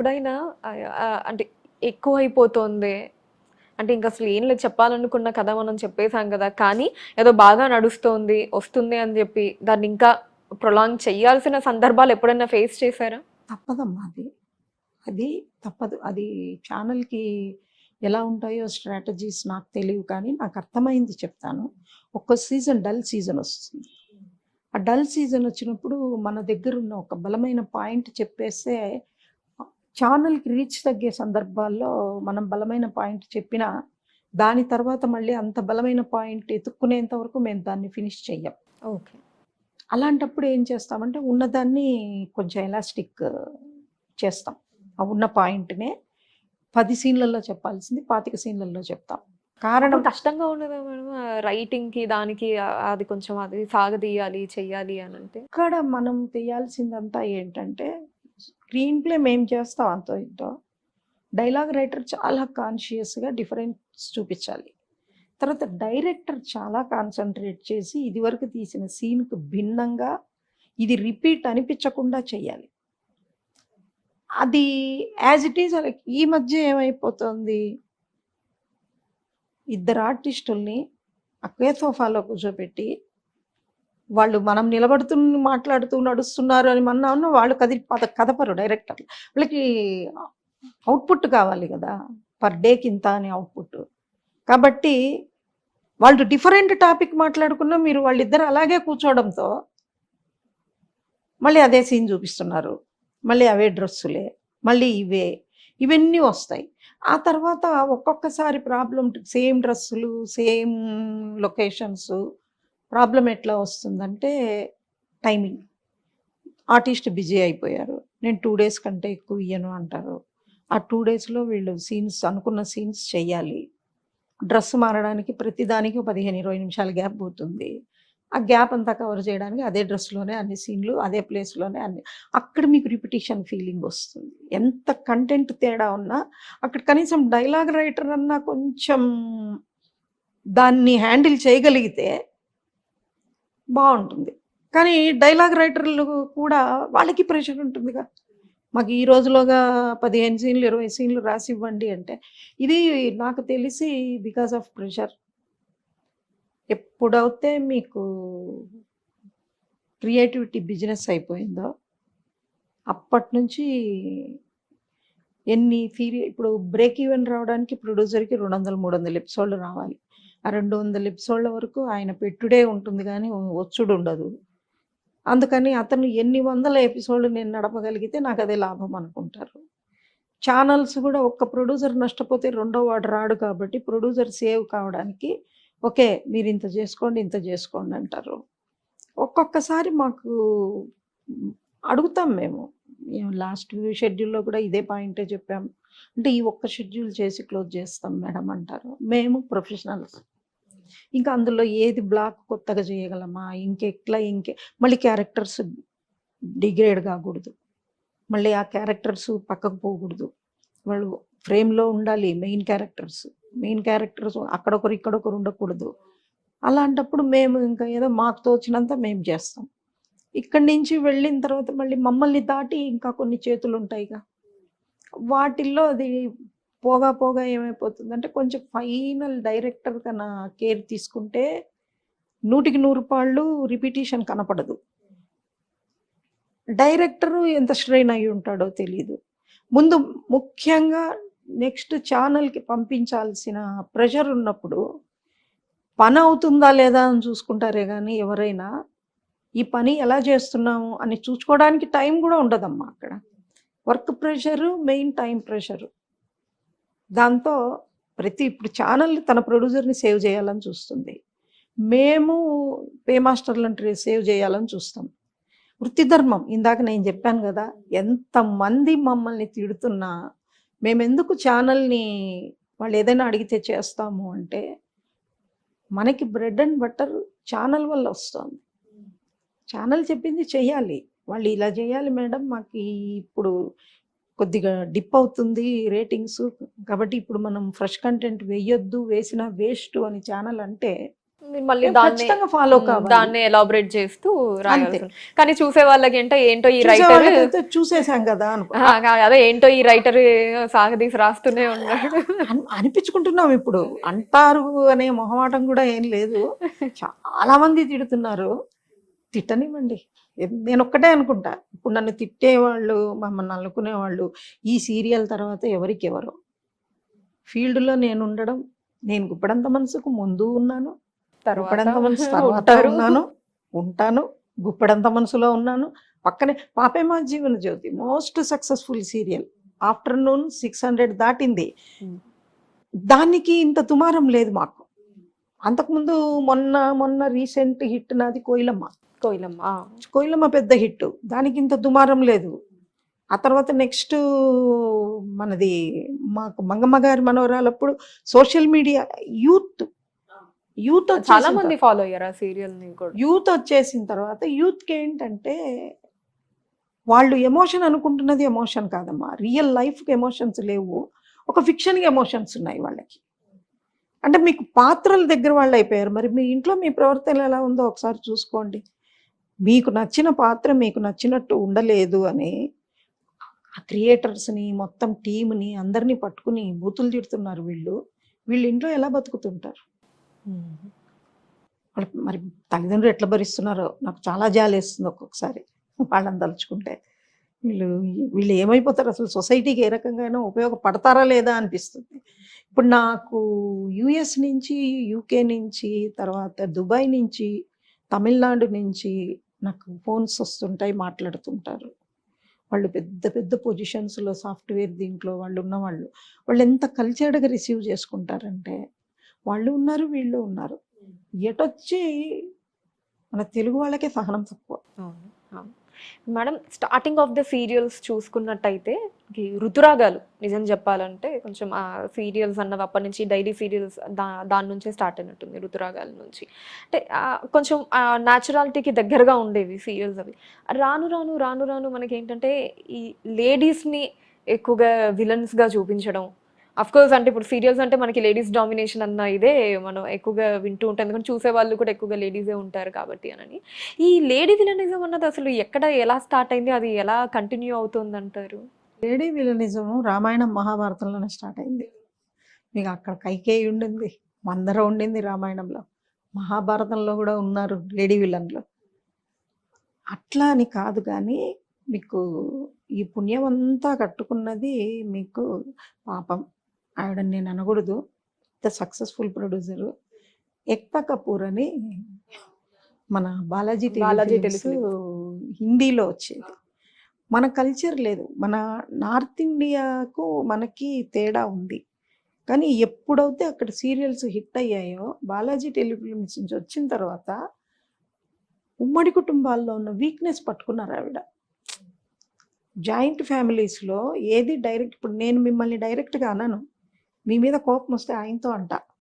ఎప్పుడైనా అంటే ఎక్కువ అయిపోతుంది అంటే ఇంకా అసలు ఏం లేదు చెప్పాలనుకున్న కథ మనం చెప్పేశాం కదా కానీ ఏదో బాగా నడుస్తోంది వస్తుంది అని చెప్పి దాన్ని ఇంకా ప్రొలాంగ్ చేయాల్సిన సందర్భాలు ఎప్పుడైనా ఫేస్ చేశారా? తప్పదమ్మా అది. అది తప్పదు. అది ఛానల్కి ఎలా ఉంటాయో స్ట్రాటజీస్ నాకు తెలియవు కానీ నాకు అర్థమైంది చెప్తాను. ఒక్కో సీజన్ డల్ సీజన్ వస్తుంది. ఆ డల్ సీజన్ వచ్చినప్పుడు మన దగ్గర ఉన్న ఒక బలమైన పాయింట్ చెప్పేస్తే ఛానల్కి రీచ్ తగ్గే సందర్భాల్లో మనం బలమైన పాయింట్ చెప్పినా దాని తర్వాత మళ్ళీ అంత బలమైన పాయింట్ ఎత్తుక్కునేంత వరకు మేము దాన్ని ఫినిష్ చెయ్యం. ఓకే. అలాంటప్పుడు ఏం చేస్తామంటే ఉన్నదాన్ని కొంచెం ఎలాస్టిక్ చేస్తాం. ఆ ఉన్న పాయింట్నే పది సీన్లలో చెప్పాల్సింది పాతిక సీన్లలో చెప్తాం. కారణం కష్టంగా ఉండదా మేడం? రైటింగ్కి దానికి అది కొంచెం అది సాగదీయాలి చెయ్యాలి అని అంటే? ఇక్కడ మనం చేయాల్సిందంతా ఏంటంటే స్క్రీన్ ప్లే మేము చేస్తాం అంతో ఇంతో. డైలాగ్ రైటర్ చాలా కాన్షియస్గా డిఫరెన్స్ చూపించాలి. తర్వాత డైరెక్టర్ చాలా కాన్సన్ట్రేట్ చేసి ఇదివరకు తీసిన సీన్కు భిన్నంగా ఇది రిపీట్ అనిపించకుండా చేయాలి. అది యాజ్ ఇట్ ఈజ్ ఈ మధ్య ఏమైపోతుంది? ఇద్దరు ఆర్టిస్టుల్ని అక్వే సోఫాలో కూర్చోబెట్టి వాళ్ళు మనం నిలబడుతూ మాట్లాడుతూ నడుస్తున్నారు అని మన వాళ్ళు కది పద కదపరు డైరెక్టర్ వాళ్ళకి అవుట్పుట్ కావాలి కదా. పర్ డేకి ఇంత అని అవుట్పుట్ కాబట్టి వాళ్ళు డిఫరెంట్ టాపిక్ మాట్లాడుకున్నా మీరు వాళ్ళిద్దరు అలాగే కూర్చోవడంతో మళ్ళీ అదే సీన్ చూపిస్తున్నారు. మళ్ళీ అవే డ్రెస్సులే మళ్ళీ ఇవే ఇవన్నీ వస్తాయి. ఆ తర్వాత ఒక్కొక్కసారి ప్రాబ్లం సేమ్ డ్రెస్సులు సేమ్ లొకేషన్స్ ప్రాబ్లం ఎట్లా వస్తుందంటే టైమింగ్. ఆర్టిస్ట్ బిజీ అయిపోయారు. నేను టూ డేస్ కంటే ఎక్కువ ఇయ్యను అంటారు. ఆ టూ డేస్లో వీళ్ళు సీన్స్ అనుకున్న సీన్స్ చేయాలి. డ్రెస్ మారడానికి ప్రతిదానికి పదిహేను ఇరవై నిమిషాల గ్యాప్ పోతుంది. ఆ గ్యాప్ అంతా కవర్ చేయడానికి అదే డ్రెస్లోనే అన్ని సీన్లు అదే ప్లేస్లోనే అన్ని. అక్కడ మీకు రిపిటేషన్ ఫీలింగ్ వస్తుంది. ఎంత కంటెంట్ తేడా ఉన్నా అక్కడ కనీసం డైలాగ్ రైటర్ అన్నా కొంచెం దాన్ని హ్యాండిల్ చేయగలిగితే బాగుంటుంది. కానీ డైలాగ్ రైటర్లు కూడా వాళ్ళకి ప్రెషర్ ఉంటుందిగా. మాకు ఈ రోజులోగా పదిహేను సీన్లు ఇరవై సీన్లు రాసి ఇవ్వండి అంటే ఇది నాకు తెలిసి బికాస్ ఆఫ్ ప్రెషర్. ఎప్పుడైతే మీకు క్రియేటివిటీ బిజినెస్ అయిపోయిందో అప్పటి నుంచి ఎన్ని ఫీరి ఇప్పుడు బ్రేక్ ఈవెన్ రావడానికి ప్రొడ్యూసర్కి రెండు వందల మూడు వందల ఎపిసోడ్లు రావాలి. రెండు వందల ఎపిసోడ్ల వరకు ఆయన పెట్టుడే ఉంటుంది కానీ వచ్చుడు ఉండదు. అందుకని అతను ఎన్ని వందల ఎపిసోడ్లు నేను నడపగలిగితే నాకు అదే లాభం అనుకుంటారు. ఛానల్స్ కూడా ఒక్క ప్రొడ్యూసర్ నష్టపోతే రెండో వాడు రాడు కాబట్టి ప్రొడ్యూసర్ సేవ్ కావడానికి ఓకే మీరు ఇంత చేసుకోండి ఇంత చేసుకోండి అంటారు. ఒక్కొక్కసారి మాకు అడుగుతాం మేము. లాస్ట్ షెడ్యూల్లో కూడా ఇదే పాయింటే చెప్పాము అంటే ఈ ఒక్క షెడ్యూల్ చేసి క్లోజ్ చేస్తాం మేడం అంటారు. మేము ప్రొఫెషనల్స్. ఇంకా అందులో ఏది బ్లాక్ కొత్తగా చేయగలమా? ఇంకెట్లా ఇంకే మళ్ళీ క్యారెక్టర్స్ డిగ్రేడ్ కాకూడదు. మళ్ళీ ఆ క్యారెక్టర్స్ పక్కకు పోకూడదు. వాళ్ళు ఫ్రేమ్లో ఉండాలి మెయిన్ క్యారెక్టర్స్ మెయిన్ క్యారెక్టర్స్ అక్కడొకరు ఇక్కడొకరు ఉండకూడదు. అలాంటప్పుడు మేము ఇంకా ఏదో మాకు తోచినంత మేము చేస్తాం. ఇక్కడి నుంచి వెళ్ళిన తర్వాత మళ్ళీ మమ్మల్ని దాటి ఇంకా కొన్ని చేతులు ఉంటాయిగా వాటిల్లో అది పోగా పోగా ఏమైపోతుందంటే కొంచెం ఫైనల్ డైరెక్టర్ కన్నా కేర్ తీసుకుంటే నూటికి నూరు పాళ్ళు రిపిటేషన్ కనపడదు. డైరెక్టరు ఎంత స్ట్రెయిన్ అయి ఉంటాడో తెలియదు ముందు ముఖ్యంగా నెక్స్ట్ ఛానల్కి పంపించాల్సిన ప్రెషర్ ఉన్నప్పుడు పని అవుతుందా లేదా అని చూసుకుంటారే కానీ ఎవరైనా ఈ పని ఎలా చేస్తున్నాము అని చూసుకోవడానికి టైం కూడా ఉండదమ్మా అక్కడ. Work pressure main time pressure. దాంతో ప్రతి ఇప్పుడు ఛానల్ తన ప్రొడ్యూసర్ని సేవ్ చేయాలని చూస్తుంది. మేము పే మాస్టర్లను సేవ్ చేయాలని చూస్తాం. వృత్తి ధర్మం ఇందాక నేను చెప్పాను కదా ఎంతమంది మమ్మల్ని తిడుతున్నా మేమెందుకు ఛానల్ని వాళ్ళు ఏదైనా అడిగితే చేస్తాము అంటే మనకి బ్రెడ్ అండ్ బటర్ ఛానల్ వల్ల వస్తుంది. ఛానల్ చెప్పింది చెయ్యాలి వాళ్ళు ఇలా చేయాలి మేడం మాకు ఇప్పుడు కొద్దిగా డిప్ అవుతుంది రేటింగ్స్. కాబట్టి ఇప్పుడు మనం ఫ్రెష్ కంటెంట్ వేయొద్దు వేసిన వేస్ట్ అని ఛానల్ అంటే మళ్ళీ దాన్ని ఖచ్చితంగా ఫాలో దాన్ని ఎలాబరేట్ చేస్తూ. ఉంది. కానీ చూసే వాళ్ళకి ఏంటో ఏంటో ఈ రైటర్ చూసేసాం కదా అనుకో అదే ఏంటో ఈ రైటర్ సాగదీసి రాస్తూనే ఉన్నాడు. అన్- అనిపించుకుంటున్నాం ఇప్పుడు. అంటారు అనే మొహమాటం కూడా ఏం లేదు. చాలా మంది తిడుతున్నారు. తిట్టనివ్వండి. నేను ఒక్కటే అనుకుంటా. ఇప్పుడు నన్ను తిట్టేవాళ్ళు మమ్మల్ని అనుకునేవాళ్ళు ఈ సీరియల్ తర్వాత ఎవరికి ఎవరు ఫీల్డ్లో నేను ఉండడం నేను గుప్పడంత మనసుకు ముందు ఉన్నాను గుప్పడంత మనసు తర్వాత. ఉన్నాను ఉంటాను గుప్పడంత మనసులో ఉన్నాను. పక్కనే పాపేమా Jeevana Jyothi most successful serial. Afternoon six hundred దాటింది. దానికి ఇంత దుమారం లేదు మాకు. అంతకుముందు మొన్న మొన్న రీసెంట్ హిట్ నాది కోయిలమ్మ. కోయిలమ్మ. కోయిలమ్మ పెద్ద హిట్. దానికి ఇంత దుమారం లేదు. ఆ తర్వాత నెక్స్ట్ మనది మాకు మంగమ్మ గారి మనవరాలప్పుడు సోషల్ మీడియా యూత్. యూత్ చాలా మంది ఫాలో అయ్యారు ఆ సీరియల్ యూత్ వచ్చేసిన తర్వాత యూత్కి ఏంటంటే వాళ్ళు ఎమోషన్ అనుకుంటున్నది ఎమోషన్ కాదమ్మా. రియల్ లైఫ్కి ఎమోషన్స్ లేవు. ఒక ఫిక్షన్కి ఎమోషన్స్ ఉన్నాయి వాళ్ళకి. అంటే మీకు పాత్రల దగ్గర వాళ్ళు అయిపోయారు. మరి మీ ఇంట్లో మీ ప్రవర్తన ఎలా ఉందో ఒకసారి చూసుకోండి. మీకు నచ్చిన పాత్ర మీకు నచ్చినట్టు ఉండలేదు అని ఆ క్రియేటర్స్ని మొత్తం టీంని అందరినీ పట్టుకుని బూతులు తిడుతున్నారు వీళ్ళు. వీళ్ళు ఇంట్లో ఎలా బతుకుతుంటారు? వాళ్ళ మరి తల్లిదండ్రులు ఎట్లా భరిస్తున్నారో నాకు చాలా జాలేస్తుంది ఒక్కొక్కసారి వాళ్ళని తలుచుకుంటే. వీళ్ళు వీళ్ళు ఏమైపోతారు? అసలు సొసైటీకి ఏ రకంగా ఉపయోగపడతారా లేదా అనిపిస్తుంది. ఇప్పుడు నాకు యుఎస్ నుంచి యూకే నుంచి తర్వాత దుబాయ్ నుంచి తమిళనాడు నుంచి నాకు ఫోన్స్ వస్తుంటాయి మాట్లాడుతుంటారు. వాళ్ళు పెద్ద పెద్ద పొజిషన్స్లో సాఫ్ట్వేర్ దీంట్లో వాళ్ళు ఉన్నవాళ్ళు. వాళ్ళు ఎంత కల్చర్డ్గా రిసీవ్ చేసుకుంటారంటే వాళ్ళు ఉన్నారు వీళ్ళు ఉన్నారు. ఎటొచ్చి మన తెలుగు వాళ్ళకే సహనం తక్కువ. Madam starting of the serials చూసుకున్నట్టయితే ఋతురాగాలు రుతురాగాలు నిజం చెప్పాలంటే కొంచెం ఆ సీరియల్స్ అన్నవి అప్పటి నుంచి డైలీ సీరియల్స్ దా దాని నుంచే స్టార్ట్ అయినట్టుంది రుతురాగాల నుంచి. అంటే కొంచెం న్యాచురాలిటీకి దగ్గరగా ఉండేవి సీరియల్స్ అవి. రాను రాను రాను రాను మనకి ఏంటంటే ఈ లేడీస్ని ఎక్కువగా విలన్స్గా చూపించడం అఫ్ కోర్స్ అంటే ఇప్పుడు సీరియల్స్ అంటే మనకి లేడీస్ డామినేషన్ అన్న ఇదే మనం ఎక్కువగా వింటూ ఉంటాం. ఎందుకంటే చూసే వాళ్ళు కూడా ఎక్కువగా లేడీసే ఉంటారు కాబట్టి అని ఈ లేడీ విలనిజం అన్నది అసలు ఎక్కడ ఎలా స్టార్ట్ అయింది? అది ఎలా కంటిన్యూ అవుతుంది అంటారు? లేడీ విలనిజం రామాయణం మహాభారతంలోనే స్టార్ట్ అయింది. మీకు అక్కడ కైకేయి ఉండింది మందర ఉండింది రామాయణంలో. మహాభారతంలో కూడా ఉన్నారు లేడీ విలన్లు అట్లా అని కాదు కానీ మీకు ఈ పుణ్యం అంతా కట్టుకున్నది మీకు పాపం. ఆవిడ నేను అనకూడదు. The successful producer Ekta Kapoor అని మన బాలాజీ బాలాజీ టెలిఫిల్మ్స్. హిందీలో వచ్చేది. మన కల్చర్ లేదు. మన నార్త్ ఇండియాకు మనకి తేడా ఉంది. కానీ ఎప్పుడైతే అక్కడ సీరియల్స్ హిట్ అయ్యాయో బాలాజీ టెలిఫిల్మ్స్ నుంచి వచ్చిన తర్వాత ఉమ్మడి కుటుంబాల్లో ఉన్న వీక్నెస్ పట్టుకున్నారు ఆవిడ. జాయింట్ ఫ్యామిలీస్లో ఏది డైరెక్ట్ ఇప్పుడు నేను మిమ్మల్ని డైరెక్ట్గా అనను. మీ మీద కోపం వస్తే ఆయనతో అంట.